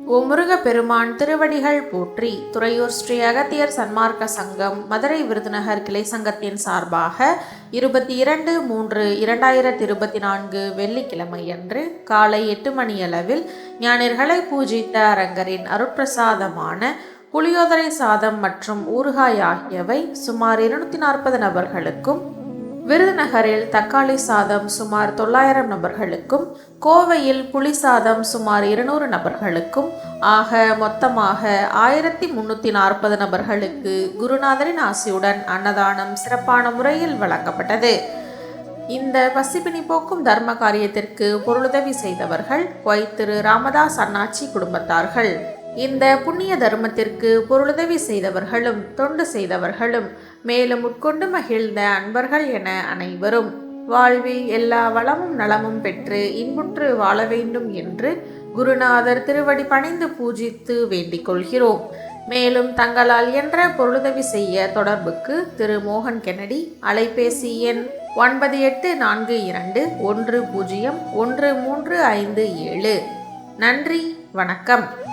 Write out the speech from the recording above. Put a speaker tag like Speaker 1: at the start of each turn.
Speaker 1: ஓ முருகப்பெருமான் திருவடிகள் போற்றி துறையூர் ஸ்ரீ அகத்தியர் சன்மார்க்க சங்கம் மதுரை விருதுநகர் கிளை சங்கத்தின் சார்பாக இருபத்தி இரண்டு மூன்று இரண்டாயிரத்தி இருபத்தி நான்கு வெள்ளிக்கிழமையன்று காலை எட்டு மணியளவில் ஞானிகளை பூஜித்த அரங்கரின் அருட்பிரசாதமான புளியோதரை சாதம் மற்றும் ஊறுகாய் ஆகியவை சுமார் இருநூத்தி நாற்பது நபர்களுக்கும் விருதுநகரில் தக்காளி சாதம் சுமார் தொள்ளாயிரம் நபர்களுக்கும் கோவையில் புளி சாதம் சுமார் இருநூறு நபர்களுக்கும் ஆக மொத்தமாக ஆயிரத்தி முன்னூற்றி நாற்பது நபர்களுக்கு குருநாதரின் ஆசியுடன் அன்னதானம் சிறப்பான முறையில் வழங்கப்பட்டது. இந்த பசிப்பினி போக்கும் தர்ம காரியத்திற்கு பொருளுதவி செய்தவர்கள் ஒய் திரு ராமதாஸ் அண்ணாச்சி குடும்பத்தார்கள். இந்த புண்ணிய தர்மத்திற்கு பொருளுதவி செய்தவர்களும் தொண்டு செய்தவர்களும் மேலும் உட்கொண்டு மகிழ்ந்த அன்பர்கள் என அனைவரும் வாழ்வில் எல்லா வளமும் நலமும் பெற்று இன்புற்று வாழ வேண்டும் என்று குருநாதர் திருவடி பணிந்து பூஜித்து வேண்டிக் கொள்கிறோம். மேலும் தங்களால் என்ற பொருளுதவி செய்ய தொடர்புக்கு திரு. மோகன் கென்னடி அலைபேசி எண் ஒன்பது எட்டு நான்கு இரண்டு ஒன்று பூஜ்ஜியம் ஒன்று மூன்று ஐந்து ஏழு. நன்றி வணக்கம்.